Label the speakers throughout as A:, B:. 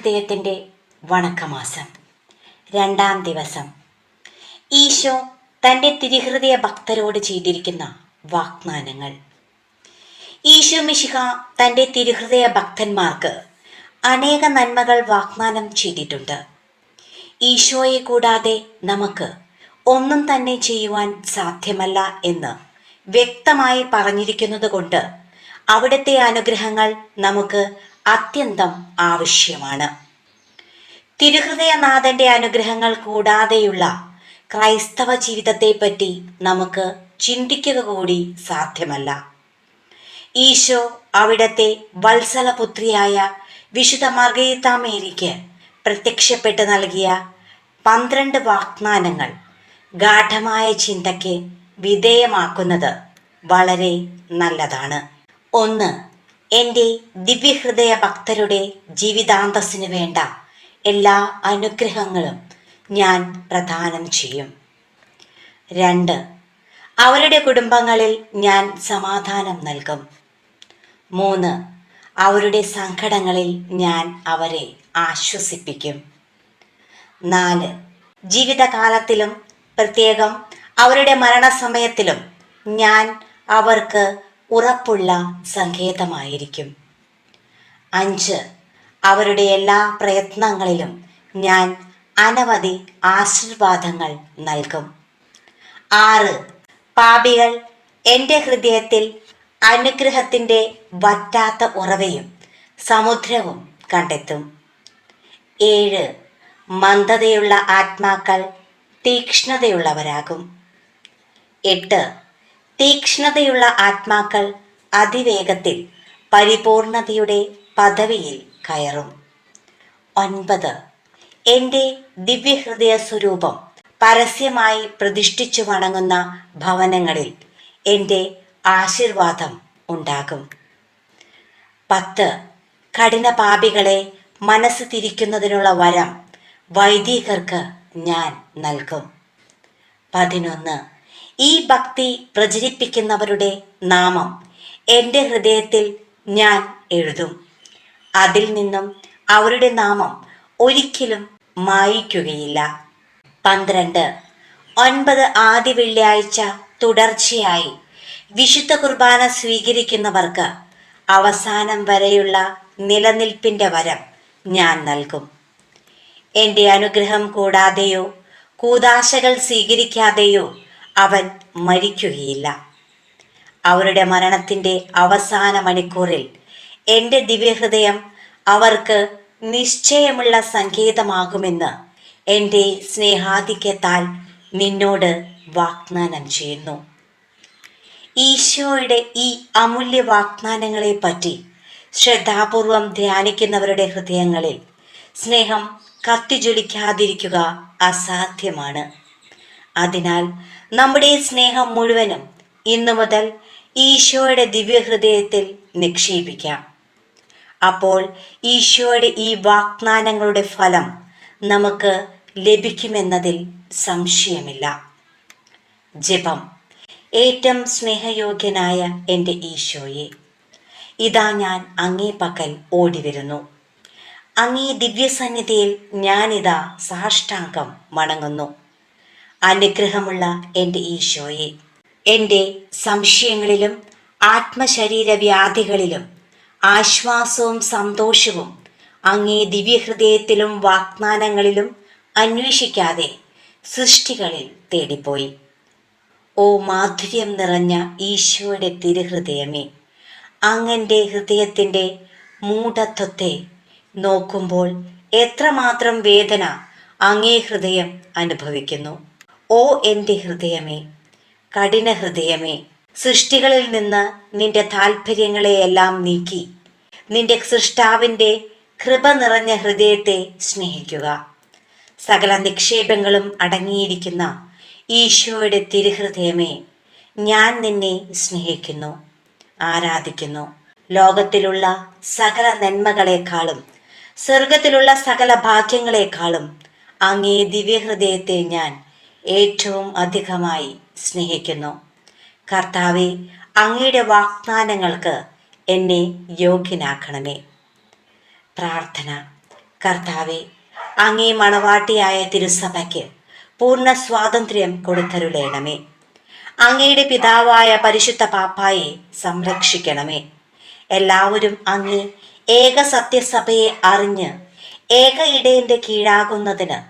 A: ദിവ്യഹൃദയത്തിന്റെ വണക്കമാസം. രണ്ടാം ദിവസം. ഈശോ തന്റെ തിരുഹൃദയ ഭക്തരോട് ചെയ്തിരിക്കുന്ന വാഗ്ദാനങ്ങൾ. ഈശോ മിശിഹ തന്റെ തിരുഹൃദയ ഭക്തന്മാർക്ക് അനേക നന്മകൾ വാഗ്ദാനം ചെയ്തിട്ടുണ്ട്. ഈശോയെ കൂടാതെ നമുക്ക് ഒന്നും തന്നെ ചെയ്യുവാൻ സാധ്യമല്ല എന്ന് വ്യക്തമായി പറഞ്ഞിരിക്കുന്നത് കൊണ്ട് അവിടുത്തെ അനുഗ്രഹങ്ങൾ നമുക്ക് അത്യന്തം ആവശ്യമാണ്. തിരുഹൃദയനാഥന്റെ അനുഗ്രഹങ്ങൾ കൂടാതെയുള്ള ക്രൈസ്തവ ജീവിതത്തെപ്പറ്റി നമുക്ക് ചിന്തിക്കുക കൂടി സാധ്യമല്ല. ഈശോ അവിടത്തെ വത്സലപുത്രിയായ വിശുദ്ധ മർഗീതാമേരിക്ക് പ്രത്യക്ഷപ്പെട്ട് നൽകിയ പന്ത്രണ്ട് വാഗ്ദാനങ്ങൾ ഗാഠമായ ചിന്തയ്ക്ക് വിധേയമാക്കുന്നത് വളരെ നല്ലതാണ്. ഒന്ന് എന്റെ ദിവ്യഹൃദയ ഭക്തരുടെ ജീവിതാന്തസ്സിന് വേണ്ട എല്ലാ അനുഗ്രഹങ്ങളും ഞാൻ പ്രദാനം ചെയ്യും. രണ്ട് അവരുടെ കുടുംബങ്ങളിൽ ഞാൻ സമാധാനം നൽകും. മൂന്ന് അവരുടെ സങ്കടങ്ങളിൽ ഞാൻ അവരെ ആശ്വസിപ്പിക്കും. നാല് ജീവിതകാലത്തിലും പ്രത്യേകം അവരുടെ മരണസമയത്തിലും ഞാൻ അവർക്ക് ഉറപ്പുള്ള സങ്കേതമായിരിക്കും. അഞ്ച് അവരുടെ എല്ലാ പ്രയത്നങ്ങളിലും ഞാൻ അനവധി ആശീർവാദങ്ങൾ നൽകും. ആറ് പാപികൾ എന്റെ ഹൃദയത്തിൽ അനുഗ്രഹത്തിന്റെ വറ്റാത്ത ഉറവയും സമുദ്രവും കണ്ടെത്തും. ഏഴ് മന്ദതയുള്ള ആത്മാക്കൾ തീക്ഷ്ണതയുള്ളവരാകും. എട്ട് തീക്ഷ്ണതയുള്ള ആത്മാക്കൾ അതിവേഗത്തിൽ പരിപൂർണതയുടെ പദവിയിൽ കയറും. ഒൻപത്. എന്റെ ദിവ്യഹൃദയ സ്വരൂപം പരസ്യമായി പ്രതിഷ്ഠിച്ചു വണങ്ങുന്ന ഭവനങ്ങളിൽ എന്റെ ആശീർവാദം ഉണ്ടാകും. പത്ത്. കഠിന പാപികളെ മനസ്സ് തിരിക്കുന്നതിനുള്ള വരം വൈദികർക്ക് ഞാൻ നൽകും. പതിനൊന്ന്. ഈ ഭക്തി പ്രചരിപ്പിക്കുന്നവരുടെ നാമം എന്റെ ഹൃദയത്തിൽ ഞാൻ എഴുതും. അതിൽ നിന്നും അവരുടെ നാമം ഒരിക്കലും മായിക്കുകയില്ല. പന്ത്രണ്ട്. ഒൻപത് ആദ്യ വെള്ളിയാഴ്ച തുടർച്ചയായി വിശുദ്ധ കുർബാന സ്വീകരിക്കുന്നവർക്ക് അവസാനം വരെയുള്ള നിലനിൽപ്പിന്റെ വരം ഞാൻ നൽകും. എന്റെ അനുഗ്രഹം കൂടാതെയോ കൂതാശകൾ സ്വീകരിക്കാതെയോ അവൻ മരിക്കുകയില്ല. അവരുടെ മരണത്തിന്റെ അവസാന മണിക്കൂറിൽ എന്റെ ദിവ്യഹൃദയം അവർക്ക് നിശ്ചയമുള്ള സംഗീതമാകുമെന്ന് എന്റെ സ്നേഹാധിക്യത്താൽ നിന്നോട് വാഗ്ദാനം ചെയ്യുന്നു. ഈശോയുടെ ഈ അമൂല്യ വാഗ്ദാനങ്ങളെ പറ്റി ശ്രദ്ധാപൂർവം ധ്യാനിക്കുന്നവരുടെ ഹൃദയങ്ങളിൽ സ്നേഹം കത്തിജ്വലിക്കാതിരിക്കുക അസാധ്യമാണ്. അതിനാൽ നമ്മുടെ സ്നേഹം മുഴുവനും ഇന്നു മുതൽ ഈശോയുടെ ദിവ്യഹൃദയത്തിൽ നിക്ഷേപിക്കാം. അപ്പോൾ ഈശോയുടെ ഈ വാഗ്ദാനങ്ങളുടെ ഫലം നമുക്ക് ലഭിക്കുമെന്നതിൽ സംശയമില്ല. ജപം ഏറ്റവും സ്നേഹയോഗ്യനായ എന്റെ ഈശോയെ ഇതാ ഞാൻ അങ്ങേ പക്കൽ ഓടി വരുന്നു അങ്ങേ ദിവ്യസന്നിധിയിൽ ഞാനിതാ സാഷ്ടാംഗം വണങ്ങുന്നു. അനുഗ്രഹമുള്ള എന്റെ ഈശോയെ. എന്റെ സംശയങ്ങളിലും ആത്മശരീര വ്യാധികളിലും ആശ്വാസവും സന്തോഷവും അങ്ങേ ദിവ്യഹൃദയത്തിലും വാഗ്ദാനങ്ങളിലും അന്വേഷിക്കാതെ സൃഷ്ടികളിൽ തേടിപ്പോയി. ഓ മാധുര്യം നിറഞ്ഞ ഈശോയുടെ തിരുഹൃദയമേ അങ്ങന്റെ ഹൃദയത്തിന്റെ മൂഢത്വത്തെ നോക്കുമ്പോൾ എത്രമാത്രം വേദന അങ്ങേ ഹൃദയം അനുഭവിക്കുന്നു. ഓ എന്റെ ഹൃദയമേ കഠിന ഹൃദയമേ സൃഷ്ടികളിൽ നിന്ന് നിന്റെ താല്പര്യങ്ങളെയെല്ലാം നീക്കി. നിന്റെ സൃഷ്ടാവിന്റെ കൃപ നിറഞ്ഞ ഹൃദയത്തെ സ്നേഹിക്കുക. സകല നിക്ഷേപങ്ങളും അടങ്ങിയിരിക്കുന്ന ഈശോയുടെ തിരുഹൃദയമേ ഞാൻ നിന്നെ സ്നേഹിക്കുന്നു ആരാധിക്കുന്നു. ലോകത്തിലുള്ള സകല നന്മകളെക്കാളും സ്വർഗത്തിലുള്ള സകല ഭാഗ്യങ്ങളെക്കാളും അങ്ങേ ദിവ്യഹൃദയത്തെ ഞാൻ ഏറ്റവും അധികമായി സ്നേഹിക്കുന്നു. കർത്താവെ അങ്ങയുടെ വാഗ്ദാനങ്ങൾക്ക് എന്നെ യോഗ്യനാക്കണമേ. പ്രാർത്ഥന. കർത്താവെ അങ്ങേ മണവാട്ടിയായ തിരുസഭയ്ക്ക് പൂർണ സ്വാതന്ത്ര്യം കൊടുത്തരുളേണമേ. അങ്ങയുടെ പിതാവായ പരിശുദ്ധ പാപ്പായെ സംരക്ഷിക്കണമേ. എല്ലാവരും അങ്ങേ ഏക സത്യസഭയെ അറിഞ്ഞ് ഏക ഇടയന്റെ കീഴാകുന്നതിന്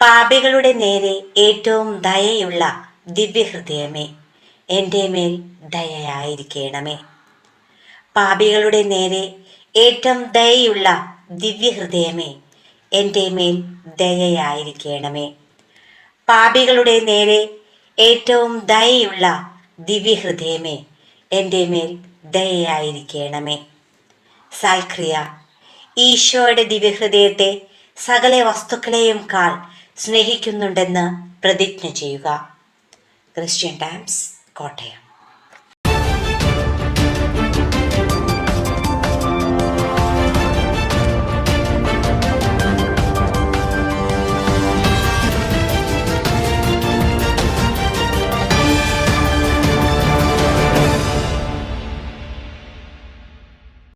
A: പാപികളുടെ നേരെ ഏറ്റവും ദയയുള്ള ദിവ്യഹൃദയമേ എന്റെ മേൽ ദയയായിരിക്കണമേ. പാപികളുടെ നേരെ ഏറ്റവും ദയയുള്ള ദിവ്യഹൃദയമേ എന്റെ മേൽ ദയയായിരിക്കണമേ. പാപികളുടെ നേരെ ഏറ്റവും ദയയുള്ള ദിവ്യഹൃദയമേ എന്റെ മേൽ ദയയായിരിക്കണമേ. സാൽക്രിയ ഈശോയുടെ ദിവ്യഹൃദയത്തെ സകല വസ്തുക്കളെയും കാൾ സ്നേഹിക്കുന്നുണ്ടെന്ന് പ്രതിജ്ഞ ചെയ്യുക. Christian Times Kottayam.